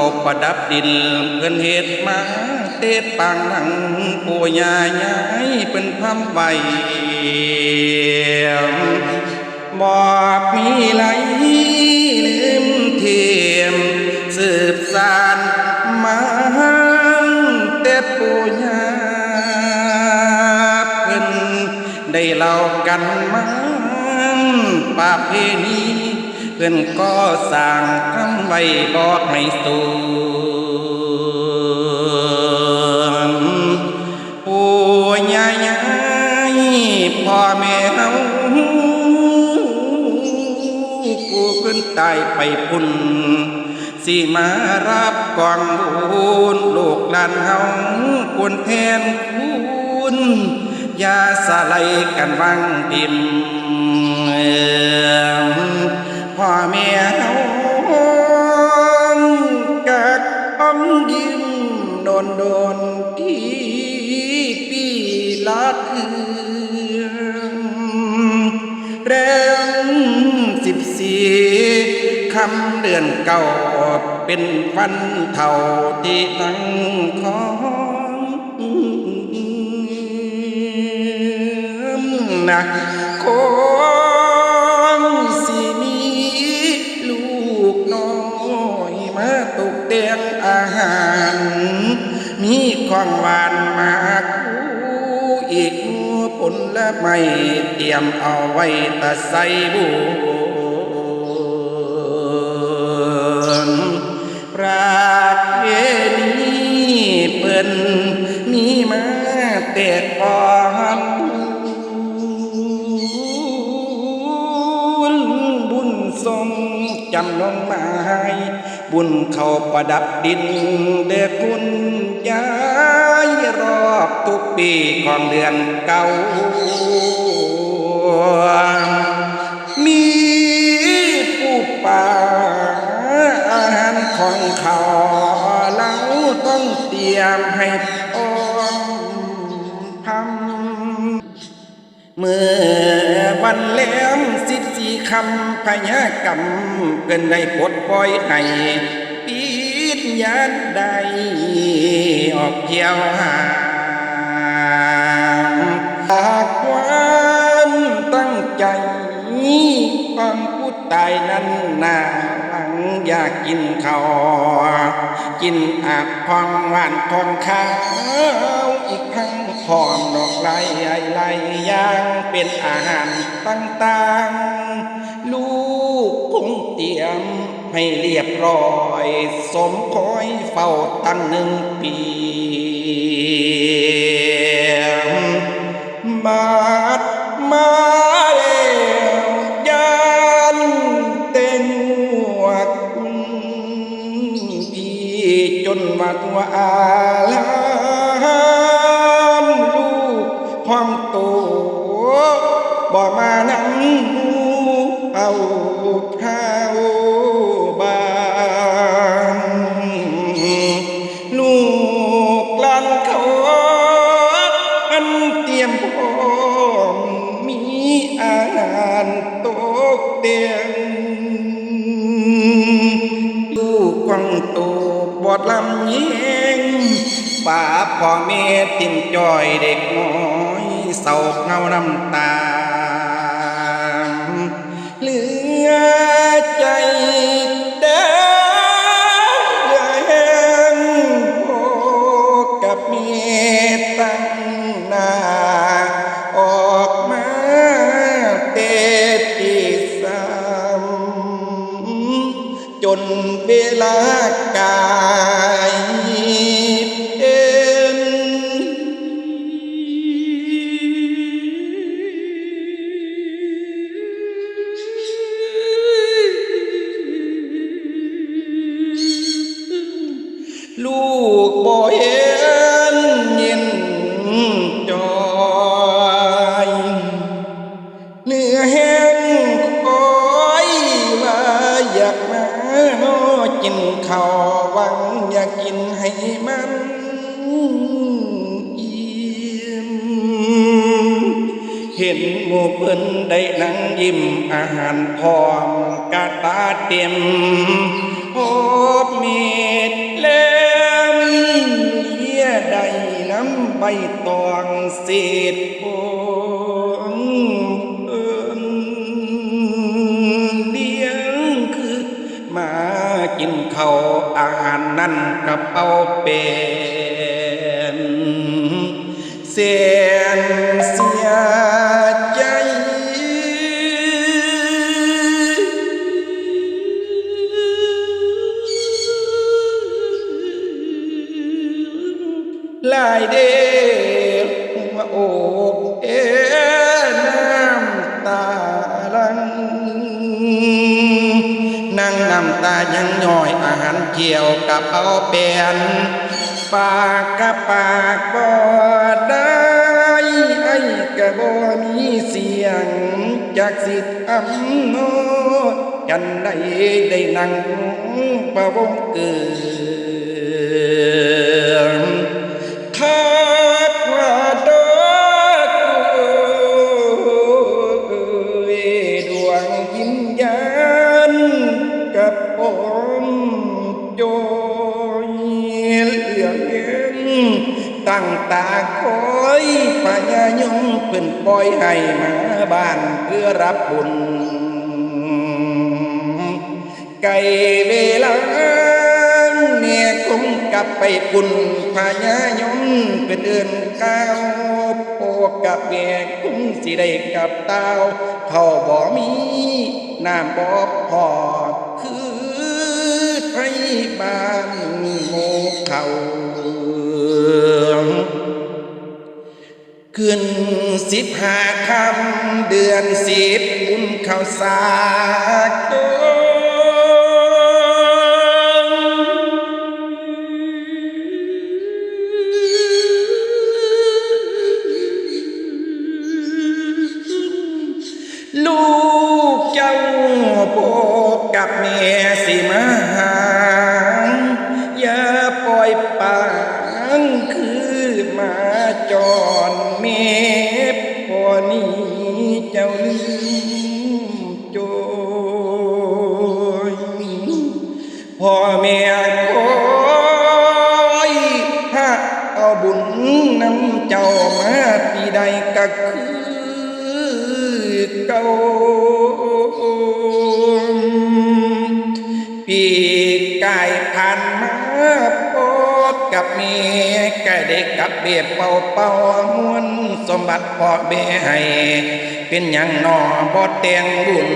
เขาประดับดินเพื่อนเหตุมาเตดปังหังปู่ย่าย้ายเป็นพำใบบอบมีไหลลืมเทียมสืบสานมาแต่ปูญาเพิ่นได้เล่ากันมาป่าเพณี เพิ่นก็สร้างคำไว้บอกให้สูงปู่ย่าย้าพ่อแม่เฮากูขึ้นตายไปพุ่นสิมารับกองบุญลูกหลานเฮาควรแทนคุณอย่าสะไลกันวังดิม พ่อแม่เฮากักอ้อมยิ้มโดนโดนที่ปีลาดเอืองแรมสิบสี่คำเดือนเก่าเป็นวันเท่าที่นั่งของนะค ของหวานมาคูอีกผลและไม่เตรียมเอาไว้แตะใส่บุญประเพณีเปิ้นมีมาแต่ก่อนบุญทรงจำลงไม้บุญเขาประดับดิน ปีของเดือนเก่า มีผู้ป่าอาหารของเขาเราต้องเตรียมให้พร้อมทำเมื่อวันแหลมสิบสี่คำพยากรรมเกินได้ปลดปล่อยให้ปิดยานใดออกเที่ยวหาากความตั้งใจฟังผู้ตายนั้นนาหลังอยากกินข้าวกินอาบพองหวานทองขาวอีกทั้งหอมดอกไม้ไอไลย่างเป็นอาหารต่างๆ ลูกคงเตรียมให้เรียบร้อย สมคอยเฝ้าตั้งหนึ่งปี มานั่งเอาข้าวบานลูกหลานเขาอันเตรียมพร้อมมีอาหารตกเตียงลูกควังโตบอดลำเยงป่าพ่อแม่ติมจอยเด็กน้อยเศร้าเงาน้ำตา ย วังอยากกินให้มันอิ่มเห็นหมู่เพิ่นได้นั่งยิ้มอาหารพร้อมกาตาเต็มโอบเม็ดเล่มเลียได้น้ำใบตองเศษโอ นั่นกระเป๋าเป็นเสียนเสียใจ ลายเดหัวอกเอน้ำตาลัง นั่งน้ำตายังย่อย เกี่ยวกับเอาเปลี่ยนปากกับปากบ่ได้ไอ้กะบ่มีเสียง จากสิทธิ์อำโนกันได้ได้นั่งประวงเกิด ตาคอยพญายงเพิ่นปล่อยให้มาบ้านเพื่อรับบุญไก่เวลาเมียคงกลับไปปุ่นพญายมเป็นเดินก้าวโปกับเมียคุ้งสิได้กลับเต้าเขาบ่ มีน้ำบ่พอคือไทยบ้านโมเขา ขึ้นสิบห้าคำเดือนสิบบุญเข้าสากตลูกเจ้าโปกกับเมียสิมา เจ้าลืมโจยพ่อแม่คอยถ้าเอาบุญนำเจ้ามาปีใดก็คือเก่า กับเมียแก่เด็กกับเบียบเป่าเป่ามวนสมบัติพ่อเบให้ เป็นอย่างนอบ่เตียงบุญ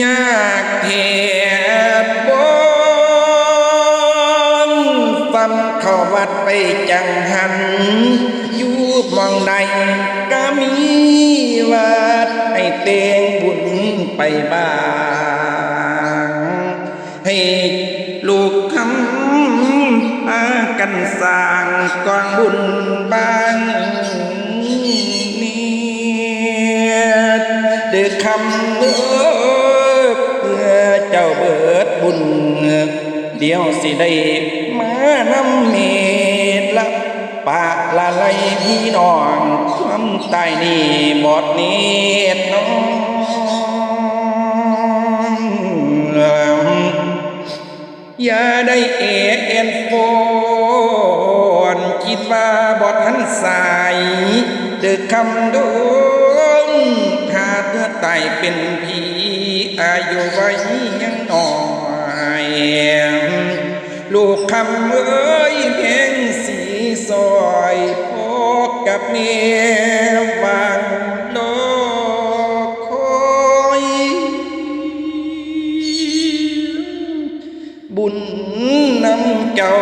ยากเท เข้าวัดไปจังหัน อยู่มองใดก็มีวัดให้เตงบุญไปบ้าง ให้ลูกคำพากันสร้างกองบุญบ้างนี้เดือคำเมื่อเพื่อเจ้าเบิดบุญเดี๋ยวสิได้ มานำเมตละปะละไลพี่น้องความตายนี่บอดนี้น้องอย่าได้เอ็นโฟนคิดว่าบอดทันสายเดือคำโดนถ้าเธอตายเป็นำเอ้ยเพียงสีซอยพบกับเมียวางโลกคอยบุญนำเจ้า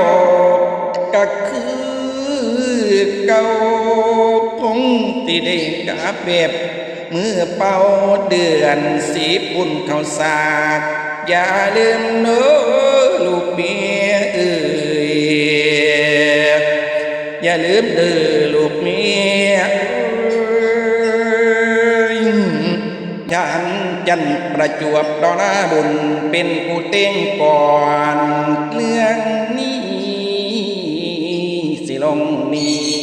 ก็คือเก่าคงติได้กับแบบมือเป่าเดือนสีปุ่นเขาสากอย่าลืมเน้อลูกเมีย ลืมเด้อลูกเมียยันจันประจวบดอนาบุญเป็นกูเต้งก่อนเรื่องนี้ สิลงนี้